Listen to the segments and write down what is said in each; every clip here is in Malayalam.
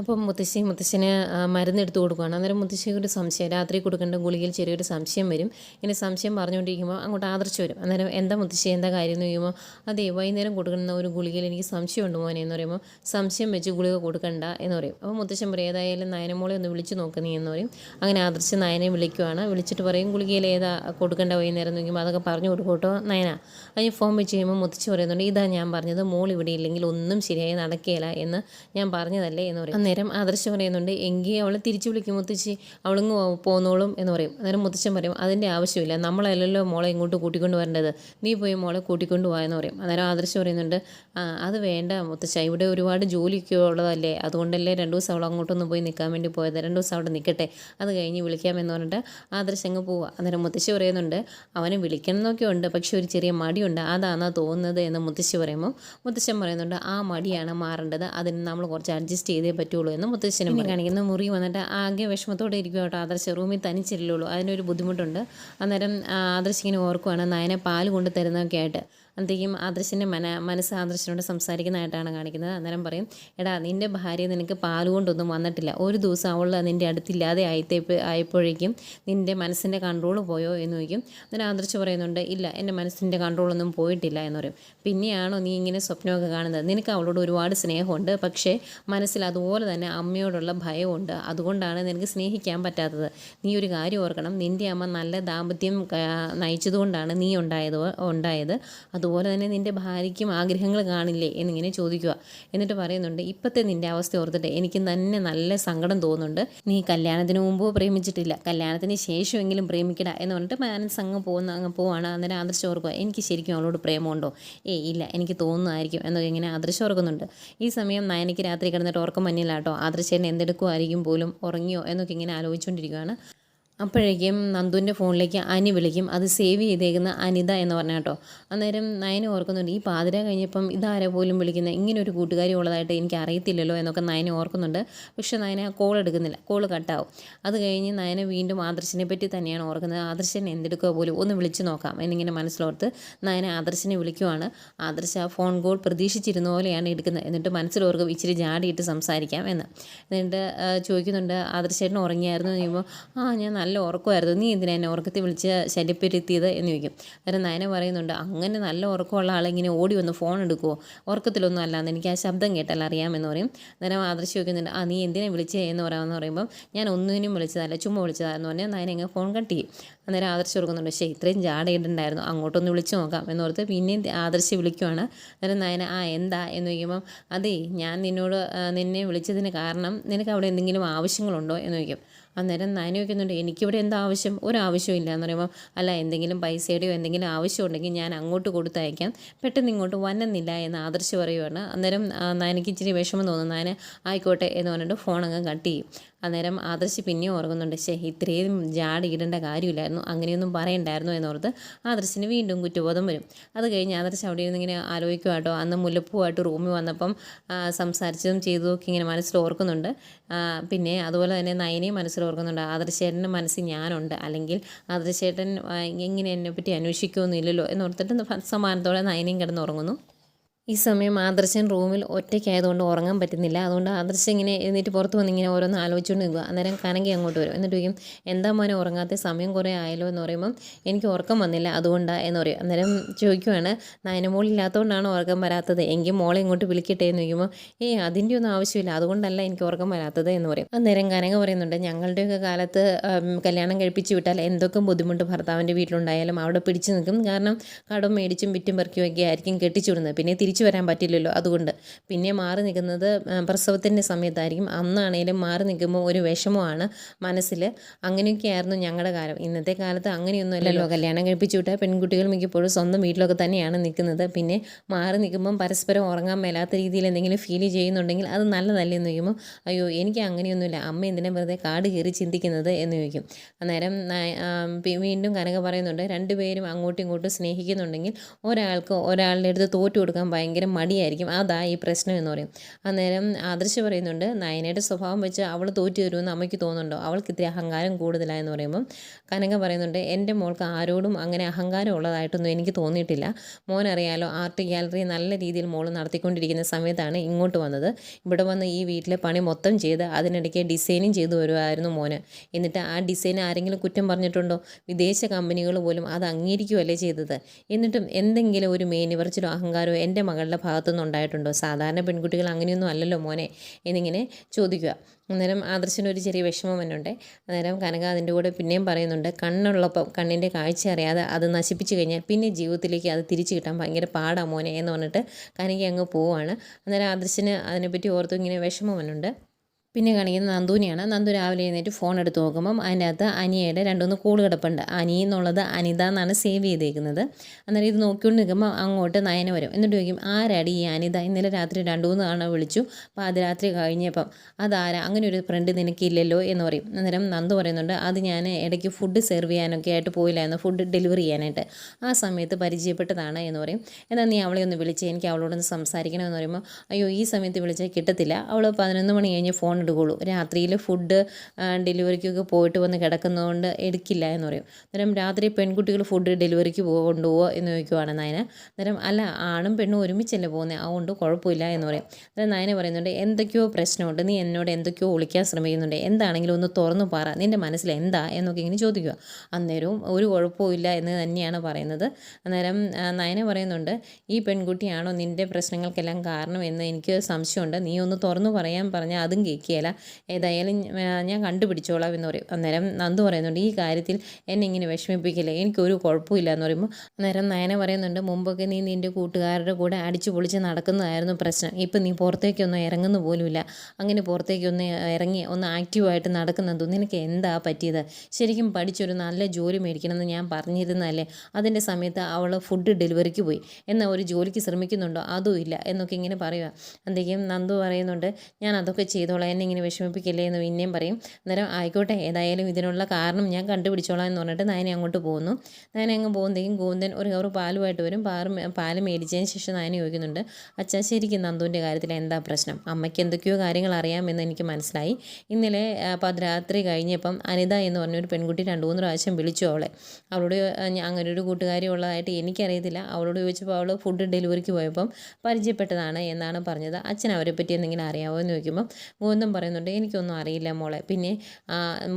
അപ്പം മുത്തശ്ശി മുത്തശ്ശന് മരുന്നെടുത്ത് കൊടുക്കുകയാണ് അന്നേരം മുത്തശ്ശിക്ക് ഒരു സംശയം. രാത്രി കൊടുക്കേണ്ട ഗുളികയിൽ ചെറിയൊരു സംശയം വരും. ഇങ്ങനെ സംശയം പറഞ്ഞുകൊണ്ടിരിക്കുമ്പോൾ അങ്ങോട്ട് ആദർശം വരും. അന്നേരം എന്താ മുത്തശ്ശി എന്താ കാര്യം എന്ന് ചോദിക്കുമ്പോൾ അതെ വൈകുന്നേരം കൊടുക്കുന്ന ഒരു ഗുളികയിൽ എനിക്ക് സംശയം ഉണ്ട് മോനെ എന്ന് പറയുമ്പോൾ സംശയം വെച്ച് ഗുളിക കൊടുക്കണ്ട എന്ന് പറയും. അപ്പോൾ മുത്തശ്ശൻ പറയും ഏതായാലും നയനമോളെ ഒന്ന് വിളിച്ച് നോക്ക് നീ എന്ന് പറയും. അങ്ങനെ ആദർശ് നയനെ വിളിക്കുവാണ്. വിളിച്ചിട്ട് പറയും ഗുളികയിൽ ഏതാ കൊടുക്കേണ്ട വൈകുന്നേരം എന്ന് ചോദിക്കുമ്പോൾ അതൊക്കെ പറഞ്ഞു കൊടുക്കട്ടോ നയന. അതിന് ഫോം വെച്ച് കഴിയുമ്പോൾ മുത്തശ്ശി പറയുന്നുണ്ട് ഇതാ ഞാൻ പറഞ്ഞത് മോൾ ഇവിടെ ഇല്ലെങ്കിൽ ഒന്നും ശരിയായി നടക്കുകയില്ല എന്ന് ഞാൻ പറഞ്ഞതല്ലേ എന്ന് പറയും. അന്നേരം ആദർശം പറയുന്നുണ്ട് എങ്കിൽ അവൾ തിരിച്ചു വിളിക്കും മുത്തശ്ശി അവളിങ്ങ് പോന്നോളും എന്ന് പറയും. അന്നേരം മുത്തശ്ശൻ പറയും അതിന്റെ ആവശ്യമില്ല നമ്മളല്ലല്ലോ മോളെ ഇങ്ങോട്ട് കൂട്ടിക്കൊണ്ട് വരേണ്ടത്. നീ പോയി മോളെ കൂട്ടിക്കൊണ്ട് പോയെന്ന് പറയും. അന്നേരം ആദർശം പറയുന്നുണ്ട് "ആ, അത് വേണ്ട മുത്തശ്ശ ഇവിടെ ഒരുപാട് ജോലിയൊക്കെ ഉള്ളതല്ലേ അതുകൊണ്ടല്ലേ രണ്ട് ദിവസം അവൾ അങ്ങോട്ടൊന്ന് പോയി നിൽക്കാൻ വേണ്ടി പോയത്. രണ്ട് ദിവസം അവിടെ നിൽക്കട്ടെ അത് കഴിഞ്ഞ് വിളിക്കാമെന്ന് പറഞ്ഞിട്ട് ആദർശം അങ്ങ് പോവുക. അന്നേരം മുത്തശ്ശി പറയുന്നുണ്ട് അവനെ വിളിക്കണം എന്നൊക്കെ ഉണ്ട് പക്ഷെ ഒരു ചെറിയ മടിയുണ്ട് അതാണെന്നാ തോന്നുന്നത്? എന്ന് മുത്തശ്ശി പറയുമ്പോൾ മുത്തശ്ശൻ പറയുന്നുണ്ട് ആ മടിയാണ് മാറേണ്ടത് അതിന് നമ്മൾ കുറച്ച് അഡ്ജസ്റ്റ് ചെയ്തേ പറ്റുള്ളൂ എന്ന് മുത്തശ്ശനും. കാണിക്കുന്ന മുറി വന്നിട്ട് ആകെ വിഷമത്തോടെ ഇരിക്കും കേട്ടോ. ആദർശ റൂമിൽ തനിച്ചില്ലുള്ളൂ അതിനൊരു ബുദ്ധിമുട്ടുണ്ട്. അന്നേരം ആ, ആദർശ് ഇങ്ങനെ ഓർക്കുവാണ് നയനെ പാൽ കൊണ്ട് തരുന്നതൊക്കെ ആയിട്ട് അന്തേക്കും ആദർശിന്റെ മന മനസ്സ് ആദർശനോട് സംസാരിക്കുന്നതായിട്ടാണ് കാണിക്കുന്നത്. അന്നേരം പറയും എടാ നിന്റെ ഭാര്യ നിനക്ക് പാൽ കൊണ്ടൊന്നും വന്നിട്ടില്ല. ഒരു ദിവസം അവൾ നിന്റെ അടുത്തില്ലാതെ ആയിത്തേ ആയപ്പോഴേക്കും നിന്റെ മനസ്സിന്റെ കൺട്രോൾ പോയോ? എന്ന് ചോദിക്കും. അന്നേരം ആദർശ് പറയുന്നുണ്ട് ഇല്ല എന്റെ മനസ്സിന്റെ കൺട്രോളൊന്നും പോയിട്ടില്ല എന്ന് പറയും. പിന്നെയാണോ നീ ഇങ്ങനെ സ്വപ്നമൊക്കെ കാണുന്നത്? നിനക്ക് അവളോട് ഒരുപാട് സ്നേഹമുണ്ട് പക്ഷേ മനസ്സിൽ അതുപോലെ തന്നെ അമ്മയോടുള്ള ഭയമുണ്ട് അതുകൊണ്ടാണ് നിനക്ക് സ്നേഹിക്കാൻ പറ്റാത്തത്. നീ ഒരു കാര്യം ഓർക്കണം. നിന്റെ അമ്മ നല്ല ദാമ്പത്യം നയിച്ചതുകൊണ്ടാണ് നീ ഉണ്ടായത് ഉണ്ടായത്. അതുപോലെ തന്നെ നിന്റെ ഭാര്യയ്ക്കും ആഗ്രഹങ്ങൾ കാണില്ലേ എന്നിങ്ങനെ ചോദിക്കുക. എന്നിട്ട് പറയുന്നുണ്ട് ഇപ്പോഴത്തെ നിന്റെ അവസ്ഥ ഓർത്തിട്ട് എനിക്ക് തന്നെ നല്ല സങ്കടം തോന്നുന്നുണ്ട്. നീ കല്യാണത്തിന് മുമ്പ് പ്രേമിച്ചിട്ടില്ല. കല്യാണത്തിന് ശേഷമെങ്കിലും പ്രേമിക്കട എന്ന് പറഞ്ഞിട്ട് മാനസ് അങ്ങ് പോകുന്ന അങ്ങ് പോവാണ്. അന്നേരം ആദർശം ഓർക്കുക എനിക്ക് ശരിക്കും അവളോട് പ്രേമമുണ്ടോ? ഏയ് ഇല്ല. എനിക്ക് തോന്നുന്നതായിരിക്കും എന്നൊക്കെ ഇങ്ങനെ ആദർശം ഓർക്കുന്നുണ്ട്. ഈ സമയം നയനയ്ക്ക് രാത്രി കിടന്നിട്ട് ഉറക്കം മഞ്ഞിലാട്ടോ ആദർശേനെ എന്തെടുക്കുമായിരിക്കും പോലും ഉറങ്ങിയോ എന്നൊക്കെ ഇങ്ങനെ ആലോചിച്ചുകൊണ്ടിരിക്കുകയാണ് അപ്പോഴേക്കും നന്ദുവിന്റെ ഫോണിലേക്ക് അനി വിളിക്കും. അത് സേവ് ചെയ്തേക്കുന്ന അനിത എന്ന് പറഞ്ഞ കേട്ടോ. അന്നേരം നയന ഓർക്കുന്നുണ്ട് ഈ പാതിര കഴിഞ്ഞപ്പം ഇതാരെ പോലും വിളിക്കുന്നത് ഇങ്ങനെ ഒരു കൂട്ടുകാരി ഉള്ളതായിട്ട് എനിക്ക് അറിയത്തില്ലല്ലോ എന്നൊക്കെ നയന ഓർക്കുന്നുണ്ട്. പക്ഷെ നയന കോൾ എടുക്കുന്നില്ല. കോൾ കട്ടാവും അത് കഴിഞ്ഞ് നയന വീണ്ടും ആദർശിനെ പറ്റി തന്നെയാണ് ഓർക്കുന്നത്. ആദർശൻ എന്തെടുക്കുക പോലും? ഒന്ന് വിളിച്ചു നോക്കാം എന്നിങ്ങനെ മനസ്സിലോർത്ത് നയന ആദർശിനെ വിളിക്കുവാണ്. ആദർശ ഫോൺ കോൾ പ്രതീക്ഷിച്ചിരുന്ന പോലെയാണ് എടുക്കുന്നത്. എന്നിട്ട് മനസ്സിലോർക്കും ഇച്ചിരി ജാടിയിട്ട് സംസാരിക്കാം എന്ന്. എന്നിട്ട് ചോദിക്കുന്നുണ്ട് ആദർശേട്ടൻ ഉറങ്ങിയായിരുന്നു? എന്ന് ആ ഞാൻ നല്ല ഉറക്കമായിരുന്നു. നീ എന്തിനാ എന്നെ ഉറക്കത്തിൽ വിളിച്ച് ശല്യപ്പെടുത്തിയത്? എന്ന് ചോദിക്കും. അന്നേരം നയന പറയുന്നുണ്ട് അങ്ങനെ നല്ല ഉറക്കമുള്ള ആളിങ്ങനെ ഓടി വന്ന് ഫോൺ എടുക്കുമോ ഉറക്കത്തിലൊന്നും അല്ലാന്ന് എനിക്ക് ആ ശബ്ദം കേട്ടാൽ അറിയാമെന്ന് പറയും. അന്നേരം ആദർശി ചോദിക്കുന്നുണ്ട് ആ നീ എന്തിനാ വിളിച്ചേ? എന്ന് പറയാമെന്ന് പറയുമ്പോൾ ഞാൻ ഒന്നിനും വിളിച്ചതല്ല ചുമ്മാ വിളിച്ചതാന്ന് പറഞ്ഞാൽ നയന ഇങ്ങനെ ഫോൺ കട്ട് ചെയ്യും. അന്നേരം ആദർശ് ഓർക്കുന്നുണ്ട് പക്ഷേ ഇത്രയും ജാടയിട്ടുണ്ടായിരുന്നു അങ്ങോട്ടൊന്ന് വിളിച്ചു നോക്കാം എന്നോർത്ത് പിന്നെയും ആദർശി വിളിക്കുവാണ്. അന്നേരം നയന ആ എന്താ? എന്ന് ചോദിക്കുമ്പം അതേ ഞാൻ നിന്നോട് നിന്നെ വിളിച്ചതിന് കാരണം നിനക്ക് അവിടെ എന്തെങ്കിലും ആവശ്യങ്ങളുണ്ടോ? എന്ന് ചോദിക്കും. അന്നേരം നയന ചോദിക്കുന്നുണ്ട് എനിക്കിവിടെ എന്താ ആവശ്യം? ഒരു ആവശ്യമില്ല എന്ന് പറയുമ്പോൾ അല്ല എന്തെങ്കിലും പൈസയുടെയോ എന്തെങ്കിലും ആവശ്യം ഉണ്ടെങ്കിൽ ഞാൻ അങ്ങോട്ട് കൊടുത്തയക്കാം. പെട്ടെന്ന് ഇങ്ങോട്ട് വന്നെന്നില്ല എന്ന് ആദർശ് പറയുവാണ്. അന്നേരം നയനയ്ക്ക് ഇച്ചിരി വിഷമം തോന്നുന്നു. നയന ആയിക്കോട്ടെ എന്ന് പറഞ്ഞിട്ട് ഫോൺ അങ്ങ് കട്ട് ചെയ്യും. അന്നേരം ആദർശ് പിന്നെയും ഓർക്കുന്നുണ്ട് ശേ ഇത്രയും ജാടി ഇടേണ്ട കാര്യമില്ലായിരുന്നു. അങ്ങനെയൊന്നും പറയണ്ടായിരുന്നു എന്നോർത്ത് ആദർശിന് വീണ്ടും കുറ്റബോധം വരും. അത് കഴിഞ്ഞ് ആദർശ് അവിടെ ഇരുന്ന് ഇങ്ങനെ ആലോചിക്കുക കേട്ടോ അന്ന് മുല്ലപ്പൂവായിട്ട് റൂമിൽ വന്നപ്പം സംസാരിച്ചതും ചെയ്തതും ഒക്കെ ഇങ്ങനെ മനസ്സിൽ ഓർക്കുന്നുണ്ട്. പിന്നെ അതുപോലെ തന്നെ നയനെയും മനസ്സിൽ ഓർക്കുന്നുണ്ട്. ആദർശേട്ടന്റെ മനസ്സിൽ ഞാനുണ്ട്. അല്ലെങ്കിൽ ആദർശേട്ടൻ എങ്ങനെ എന്നെ പറ്റി അന്വേഷിക്കുമെന്നില്ലല്ലോ എന്നോർത്തിട്ട് സമാനത്തോടെ നയനയും കിടന്ന് ഉറങ്ങുന്നു. ഈ സമയം ആദർശൻ റൂമിൽ ഒറ്റയ്ക്കായതുകൊണ്ട് ഉറങ്ങാൻ പറ്റുന്നില്ല. അതുകൊണ്ട് ആദർശം ഇങ്ങനെ എഴുന്നേറ്റ് പുറത്ത് വന്ന് ഇങ്ങനെ ഓരോന്ന് ആലോചിച്ചുകൊണ്ട് നിൽക്കുക. അന്നേരം കനകി അങ്ങോട്ട് വരും. എന്നിട്ട് ചോദിക്കും എന്താ മോനെ ഉറങ്ങാത്ത? സമയം കുറേ ആയല്ലോ എന്ന് പറയുമ്പം എനിക്ക് ഉറക്കം വന്നില്ല. അതുകൊണ്ടാണ് എന്ന് പറയും. അന്നേരം ചോദിക്കുവാണ് നയനമോളില്ലാത്തതുകൊണ്ടാണ് ഉറക്കം വരാത്തത്? എങ്കിൽ മോളെ ഇങ്ങോട്ട് വിളിക്കട്ടെ എന്ന് ചോദിക്കുമ്പോൾ ഏയ് അതിന്റെ ഒന്നും ആവശ്യമില്ല. അതുകൊണ്ടല്ല എനിക്ക് ഉറക്കം വരാത്തത് എന്ന് പറയും. അന്നേരം കനക പറയുന്നുണ്ട് ഞങ്ങളുടെയൊക്കെ കാലത്ത് കല്യാണം കഴിപ്പിച്ച് വിട്ടാൽ എന്തൊക്കെ ബുദ്ധിമുട്ട് ഭർത്താവിന്റെ വീട്ടിലുണ്ടായാലും അവിടെ പിടിച്ചു നിൽക്കും. കാരണം കടം മേടിച്ചും വിറ്റും പെറുക്കിയും ഒക്കെ ആയിരിക്കും കെട്ടിച്ചു വിടുന്നത് പിന്നെ തിരിച്ചു വരാൻ പറ്റില്ലല്ലോ അതുകൊണ്ട്. പിന്നെ മാറി നിൽക്കുന്നത് പ്രസവത്തിന്റെ സമയത്തായിരിക്കും. അന്നാണേലും മാറി നിൽക്കുമ്പോൾ ഒരു വിഷമമാണ് മനസ്സിൽ. അങ്ങനെയൊക്കെയായിരുന്നു ഞങ്ങളുടെ കാലം. ഇന്നത്തെ കാലത്ത് അങ്ങനെയൊന്നും അല്ലല്ലോ. കല്യാണം കഴിപ്പിച്ചു വിട്ടാൽ പെൺകുട്ടികൾ മിക്കപ്പോഴും സ്വന്തം വീട്ടിലൊക്കെ തന്നെയാണ് നിൽക്കുന്നത്. പിന്നെ മാറി നിൽക്കുമ്പം പരസ്പരം ഉറങ്ങാൻ മേലാത്ത രീതിയിൽ എന്തെങ്കിലും ഫീൽ ചെയ്യുന്നുണ്ടെങ്കിൽ അത് നല്ലതല്ലേ എന്ന് ചോദിക്കുമ്പോൾ അയ്യോ എനിക്ക് അങ്ങനെയൊന്നുമില്ല. അമ്മ എന്തിനാ വെറുതെ കാട് കയറി ചിന്തിക്കുന്നത്? എന്ന് ചോദിക്കും. അന്നേരം വീണ്ടും കനക പറയുന്നുണ്ട് രണ്ടുപേരും അങ്ങോട്ടും ഇങ്ങോട്ടും സ്നേഹിക്കുന്നുണ്ടെങ്കിൽ ഒരാൾക്ക് ഒരാളുടെ അടുത്ത് തോറ്റു കൊടുക്കാൻ ഭയങ്കര ഭയങ്കര മടിയായിരിക്കും. അതാ ഈ പ്രശ്നം എന്ന് പറയും. അന്നേരം ആദർശ് പറയുന്നുണ്ട് നയനയുടെ സ്വഭാവം വെച്ച് അവൾ തോറ്റു തരുമെന്ന് അമ്മയ്ക്ക് തോന്നുന്നുണ്ടോ? അവൾക്ക് ഇത്തിരി അഹങ്കാരം കൂടുതലായെന്ന് പറയുമ്പം കനക പറയുന്നുണ്ട് എന്റെ മോൾക്ക് ആരോടും അങ്ങനെ അഹങ്കാരം ഉള്ളതായിട്ടൊന്നും എനിക്ക് തോന്നിയിട്ടില്ല. മോനറിയാലോ ആർട്ട് ഗാലറി നല്ല രീതിയിൽ മോൾ നടത്തിക്കൊണ്ടിരിക്കുന്ന സമയത്താണ് ഇങ്ങോട്ട് വന്നത്. ഇവിടെ വന്ന് ഈ വീട്ടിലെ പണി മൊത്തം ചെയ്ത് അതിനിടയ്ക്ക് ഡിസൈനും ചെയ്തു വരുമായിരുന്നു മോന്. എന്നിട്ട് ആ ഡിസൈൻ ആരെങ്കിലും കുറ്റം പറഞ്ഞിട്ടുണ്ടോ? വിദേശ കമ്പനികൾ പോലും അത് അംഗീകരിക്കുകയല്ലേ ചെയ്തത്? എന്നിട്ടും എന്തെങ്കിലും ഒരു മേനിവർച്ചിലോ അഹങ്കാരമോ എന്റെ മകളുടെ ഭാഗത്തുനിന്ന് ഉണ്ടായിട്ടുണ്ടോ? സാധാരണ പെൺകുട്ടികൾ അങ്ങനെയൊന്നും അല്ലല്ലോ മോനെ എന്നിങ്ങനെ ചോദിക്കുക. അന്നേരം ആദർശനൊരു ചെറിയ വിഷമം വന്നുണ്ട് അന്നേരം കനക അതിന്റെ കൂടെ പിന്നെയും പറയുന്നുണ്ട് കണ്ണുള്ളപ്പം കണ്ണിന്റെ കാഴ്ച അറിയാതെ അത് നശിപ്പിച്ചു കഴിഞ്ഞാൽ പിന്നെ ജീവിതത്തിലേക്ക് അത് തിരിച്ചു കിട്ടാൻ ഭയങ്കര പാടാ മോനെ എന്ന് പറഞ്ഞിട്ട് കനക അങ്ങ് പോവാണ്. അന്നേരം ആദർശന് അതിനെപ്പറ്റി ഓർത്ത് ഇങ്ങനെ വിഷമം വന്നുണ്ട് പിന്നെ കാണിക്കുന്നത് നന്ദുവിനെയാണ്. നന്ദു രാവിലെ എഴുന്നേറ്റ് ഫോൺ എടുത്ത് നോക്കുമ്പം അതിന്റെ അകത്ത് അനിയയുടെ രണ്ടുമൂന്ന് കോൾ കിടപ്പുണ്ട്. അനി എന്നുള്ളത് അനിത എന്നാണ് സേവ് ചെയ്തേക്കുന്നത്. അന്നേരം ഇത് നോക്കിക്കൊണ്ട് നിൽക്കുമ്പോൾ അങ്ങോട്ട് നയന വരും. എന്നിട്ട് ചോദിക്കും ആരാടി ഈ അനിത? ഇന്നലെ രാത്രി രണ്ട് മൂന്ന് തവണ വിളിച്ചു. അപ്പോൾ അത് രാത്രി കഴിഞ്ഞപ്പം അതാരാ? അങ്ങനെ ഒരു ഫ്രണ്ട് നിനക്കില്ലല്ലോ? എന്ന് പറയും. അന്നേരം നന്ദു പറയുന്നുണ്ട് അത് ഞാൻ ഇടയ്ക്ക് ഫുഡ് സെർവ് ചെയ്യാനൊക്കെ ആയിട്ട് പോയില്ലായിരുന്നു ഫുഡ് ഡെലിവറി ചെയ്യാനായിട്ട്. ആ സമയത്ത് പരിചയപ്പെട്ടതാണ് എന്ന് പറയും. എന്നാൽ നീ അവളെ ഒന്ന് വിളിച്ച് എനിക്ക് അവളോടൊന്ന് സംസാരിക്കണമെന്ന് പറയുമ്പോൾ അയ്യോ ഈ സമയത്ത് വിളിച്ചാൽ കിട്ടത്തില്ല. അവൾ പതിനൊന്ന് മണി കഴിഞ്ഞ് ഫോൺ എടുക്കുകയുള്ളൂ രാത്രിയിൽ ഫുഡ് ഡെലിവറിക്കൊക്കെ പോയിട്ട് വന്ന് കിടക്കുന്നതുകൊണ്ട് എടുക്കില്ല എന്ന് പറയും. അന്നേരം രാത്രി പെൺകുട്ടികൾ ഫുഡ് ഡെലിവറിക്ക് കൊണ്ടുപോകുമോ എന്ന് ചോദിക്കുവാണ് നയന. അന്നേരം അല്ല ആണും പെണ്ണും ഒരുമിച്ചല്ലേ പോകുന്നത് അതുകൊണ്ട് കുഴപ്പമില്ല എന്ന് പറയും. അന്നേരം നയന പറയുന്നുണ്ട് എന്തൊക്കെയോ പ്രശ്നമുണ്ട്. നീ എന്നോട് എന്തൊക്കെയോ ഒളിക്കാൻ ശ്രമിക്കുന്നുണ്ട്. എന്താണെങ്കിലും ഒന്ന് തുറന്നു പറ. നിന്റെ മനസ്സിൽ എന്താ? എന്നൊക്കെ ഇങ്ങനെ ചോദിക്കുക. അന്നേരവും ഒരു കുഴപ്പമില്ല എന്ന് തന്നെയാണ് പറയുന്നത്. അന്നേരം നയന പറയുന്നുണ്ട് ഈ പെൺകുട്ടിയാണോ നിന്റെ പ്രശ്നങ്ങൾക്കെല്ലാം കാരണം എന്ന് എനിക്ക് സംശയമുണ്ട്. നീ ഒന്ന് തുറന്നു പറയാൻ പറഞ്ഞാൽ അതും കേൾക്കുകയില്ല ഏതായാലും ഞാൻ കണ്ടുപിടിച്ചോളാം എന്ന് പറയും. അന്നേരം നന്ദു പറയുന്നുണ്ട് ഈ കാര്യത്തിൽ എന്നെ ഇങ്ങനെ വിഷമിപ്പിക്കില്ല? എനിക്കൊരു കുഴപ്പമില്ല എന്ന് പറയുമ്പോൾ അന്നേരം നയന പറയുന്നുണ്ട് മുമ്പൊക്കെ നീ നിന്റെ കൂട്ടുകാരുടെ കൂടെ അടിച്ചു പൊളിച്ച് നടക്കുന്നതായിരുന്നു പ്രശ്നം. ഇപ്പം നീ പുറത്തേക്കൊന്നും ഇറങ്ങുന്നു പോലുമില്ല. അങ്ങനെ പുറത്തേക്കൊന്ന് ഇറങ്ങി ഒന്ന് ആക്റ്റീവായിട്ട് നടക്കുന്നത് നിനക്ക് എന്താ പറ്റിയത്? ശരിക്കും പഠിച്ചൊരു നല്ല ജോലി മേടിക്കണമെന്ന് ഞാൻ പറഞ്ഞിരുന്നല്ലേ അതിന്റെ സമയത്ത് അവൾ ഫുഡ് ഡെലിവറിക്ക് പോയി. എന്നാൽ ഒരു ജോലിക്ക് ശ്രമിക്കുന്നുണ്ടോ? അതും ഇല്ല. എന്നൊക്കെ ഇങ്ങനെ പറയുക. എന്തെങ്കിലും നന്ദു പറയുന്നുണ്ട് ഞാൻ അതൊക്കെ ചെയ്തോളാം. എന്നെ ഇങ്ങനെ വിഷമിപ്പിക്കില്ലേ എന്ന് പിന്നെയും പറയും. അന്നേരം ആയിക്കോട്ടെ ഏതായാലും ഇതിനുള്ള കാരണം ഞാൻ കണ്ടുപിടിച്ചോളാം എന്ന് പറഞ്ഞിട്ട് നയനെ അങ്ങോട്ട് പോകുന്നു നയനെ അങ്ങ് പോകുന്നതെങ്കിൽ ഗോവിന്ദൻ ഒരു കവർ പാലുമായിട്ട് വരും. പാറ് പാൽ മേടിച്ചതിന് ശേഷം നയനെ ചോദിക്കുന്നുണ്ട് അച്ഛാ ശരിക്കും നന്ദുവിന്റെ കാര്യത്തിൽ എന്താ പ്രശ്നം? അമ്മയ്ക്ക് എന്തൊക്കെയോ കാര്യങ്ങൾ അറിയാമെന്ന് എനിക്ക് മനസ്സിലായി. ഇന്നലെ പദരാത്രി കഴിഞ്ഞപ്പം അനിത എന്ന് പറഞ്ഞൊരു പെൺകുട്ടി രണ്ട് മൂന്ന് പ്രാവശ്യം വിളിച്ചു അവളെ. അവളോട് അങ്ങനെ ഒരു കൂട്ടുകാരി ഉള്ളതായിട്ട് എനിക്കറിയത്തില്ല. അവളോട് ചോദിച്ചപ്പോൾ അവൾ ഫുഡ് ഡെലിവറിക്ക് പോയപ്പം പരിചയപ്പെട്ടതാണ് എന്നാണ് പറഞ്ഞത്. അച്ഛൻ അവരെ പറ്റി എന്തെങ്കിലും അറിയാമോ എന്ന് ചോദിക്കുമ്പം ഗോവിന്ദൻ പറയുന്നുണ്ട്. എനിക്കൊന്നും അറിയില്ല മോളെ. പിന്നെ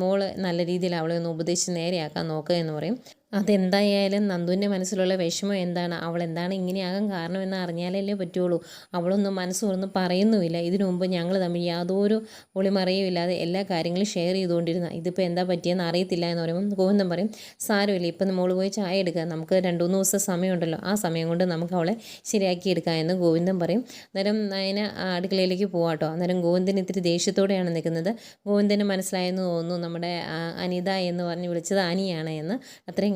മോൾ നല്ല രീതിയിൽ അവളെ ഒന്ന് ഉപദേശിച്ച് നേരെയാക്കാൻ നോക്കുക എന്ന് പറയും. അതെന്തായാലും നന്ദുവിന്റെ മനസ്സിലുള്ള വിഷമം എന്താണ്? അവൾ എന്താണ് ഇങ്ങനെയാകാൻ കാരണമെന്ന് അറിഞ്ഞാലല്ലേ പറ്റുള്ളൂ. അവളൊന്നും മനസ്സൊന്നും പറയുന്നുമില്ല. ഇതിനു മുമ്പ് ഞങ്ങൾ തമ്മിൽ യാതൊരു ഒളിമറയും ഇല്ലാതെ എല്ലാ കാര്യങ്ങളും ഷെയർ ചെയ്തുകൊണ്ടിരുന്ന. ഇതിപ്പോൾ എന്താ പറ്റിയെന്ന് അറിയത്തില്ല എന്ന് പറയുമ്പോൾ ഗോവിന്ദൻ പറയും സാരമില്ല ഇപ്പം നമ്മൾ പോയി ചായ എടുക്കുക നമുക്ക് രണ്ട് മൂന്ന് ദിവസം സമയമുണ്ടല്ലോ. ആ സമയം കൊണ്ട് നമുക്ക് അവളെ ശരിയാക്കി എടുക്കാം എന്ന് ഗോവിന്ദൻ പറയും. അന്നേരം ആ അടുക്കളയിലേക്ക് പോവാട്ടോ അന്നേരം ഗോവിന്ദൻ ഇത്തിരി ദേഷ്യത്തോടെയാണ് നിൽക്കുന്നത്. ഗോവിന്ദന് മനസ്സിലായെന്ന് തോന്നുന്നു നമ്മുടെ അനിത എന്ന് പറഞ്ഞ് വിളിച്ചത് അനിയാണ് എന്ന്. അത്രയും